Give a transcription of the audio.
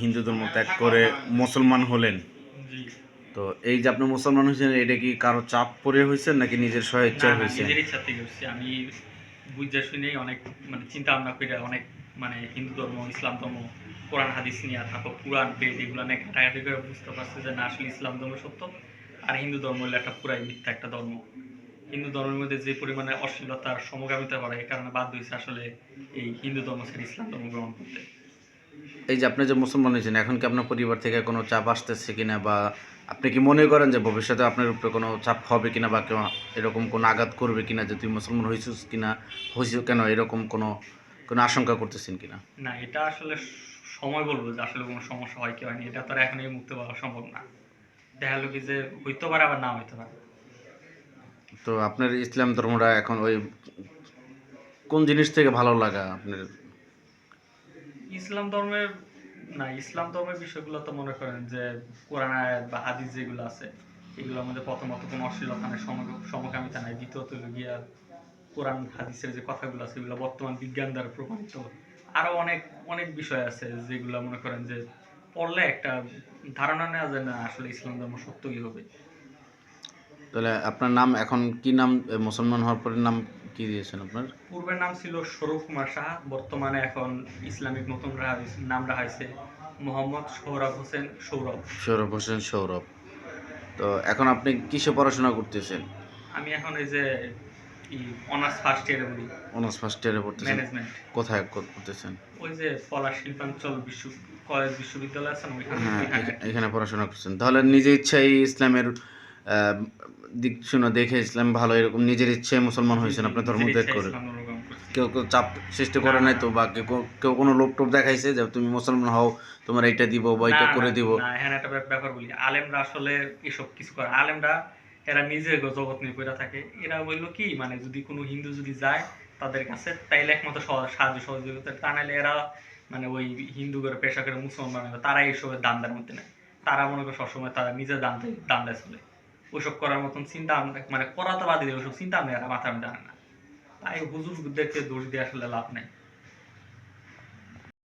হিন্দু ধর্ম ত্যাগ করে মুসলমান হলেন? তো এই যে আপনি মুসলমান হয়েছেন এটা কি কারও চাপ পড়ে হয়েছেন নাকি নিজের স্বেচ্ছায় হয়েছে? নিজের ইচ্ছা থেকে হচ্ছে আমি বুঝতে শুনেই অনেক মানে চিন্তা ভাবনা করে অনেক মানে হিন্দু ধর্ম ইসলাম ধর্ম কোরআন হাদিস নিয়ে তারপর পুরাণ বেদ এগুলো অনেক ঘাটাঘাটি করে বুঝতে পারছি যে না আসলে ইসলাম ধর্ম সত্য। আর হিন্দু ধর্ম হলো একটা পুরাই মিথ্যা একটা ধর্ম। হিন্দু ধর্মের মধ্যে যে পরিমাণে অশ্লীলতার সমগামিতা করে এই কারণে বাধ্য হয়েছে আসলে এই হিন্দু ধর্ম ছেড়ে ইসলাম ধর্ম গ্রহণ করতে। এই যে আপনি যে মুসলমান হয়েছেন এখন কি আপনার পরিবার থেকে কোনো চাপ আসতেছে কিনা বা আপনি কি মনে করেন যে ভবিষ্যতে আপনার উপরে কোনো চাপ হবে কিনা বা কেউ এরকম কোনো আঘাত করবে কিনা যে তুই মুসলমান হয়েছিস কিনা হয়েছিস কেন এরকম কোনো কোনো আশঙ্কা করতেছেন কিনা? না এটা আসলে সময় বলব যে আসলে কোনো সমস্যা হয় কি হয়নি এটা তো আর এখন এই মুক্তি পাওয়া সম্ভব না। দেখা গেলো কি যে হইতে পারে আবার না হইতে পারে। তো আপনার ইসলাম ধর্মটা এখন ওই কোন জিনিস থেকে ভালো লাগা আপনার? ইসলাম ধর্মের, না, ইসলাম ধর্মের বিষয়গুলো তো মনে করেন যে কোরআন আয়াত বা হাদিস যেগুলো আছে, এগুলোর মধ্যে প্রথমত কোনো অশ্লীলতা নেই সমকামিতা নাই। দ্বিতীয়ত গিয়া কোরআন, হাদিসের যে কথাগুলো আছে, এগুলো বর্তমান বিজ্ঞান দ্বারা প্রমাণিত। আরও অনেক অনেক বিষয় আছে যেগুলো মনে করেন যে পড়লে একটা ধারণা নেওয়া যায় না আসলে ইসলাম ধর্ম সত্য সত্যই হবে। তাহলে আপনার নাম এখন কি নাম? মুসলমান হওয়ার পরে নাম কি দিয়েছেন আপনার? পূর্বের নাম ছিল স্বরূপ কুমার সাহা বর্তমানে এখন ইসলামিক নতুন নাম রাখা হয়েছে মোহাম্মদ সৌরভ হোসেন সৌরভ। সৌরভ হোসেন সৌরভ। তো এখন আপনি কিসে পড়াশোনা করতেছেন? আমি এখন এই যে অনার্স ফার্স্ট ইয়ারে বলি অনার্স ফার্স্ট ইয়ারে পড়তেছেন। ম্যানেজমেন্ট কোথায় করতেছেন? ওই যে পলা শিল্পাঞ্চল বিশ্ব কলেজ বিশ্ববিদ্যালয় আছে ওইখানে হ্যাঁ এখানে পড়াশোনা করছেন। তাহলে নিজে ইচ্ছাই ইসলামের দিক শুনে দেখে ইসলাম ভালো এরকম নিজের ইচ্ছায় মুসলমান হয়েছেন আপনার ধর্ম ত্যাগ করে। কেউ কেউ চাপ সৃষ্টি করে নাই তো বা কেউ কেউ কোনো লোক টোপ দেখাইছে যে তুমি মুসলমান হও তোমার এইটা দিব বা এইটা করে দিব। এখানে একটা ব্যাপার বলি। আলেমরা আসলে এসব কিছু করে। আলেমরা এরা নিজে জগৎ নিয়ে পড়ে থাকে। এরা বলল কি মানে যদি কোনো হিন্দু যদি যায় তাদের কাছে তাইলে একমাত্র সহ- সাহায্য সহযোগিতা। তা নাহলে এরা মানে ওই হিন্দু করে পেশা করে মুসলমান তারা এইসবের দান্দার মধ্যে নেয়। তারা মনে করে সবসময় তারা নিজের দান্দে দান্দায় চলে। ওইসব করার মতন চিন্তা মানে করা তো বাদে ওইসব চিন্তা নেই মাথা আমি জানে না। তাই হুজুরদেরকে দোষ দিয়ে আসলে লাভ নেই।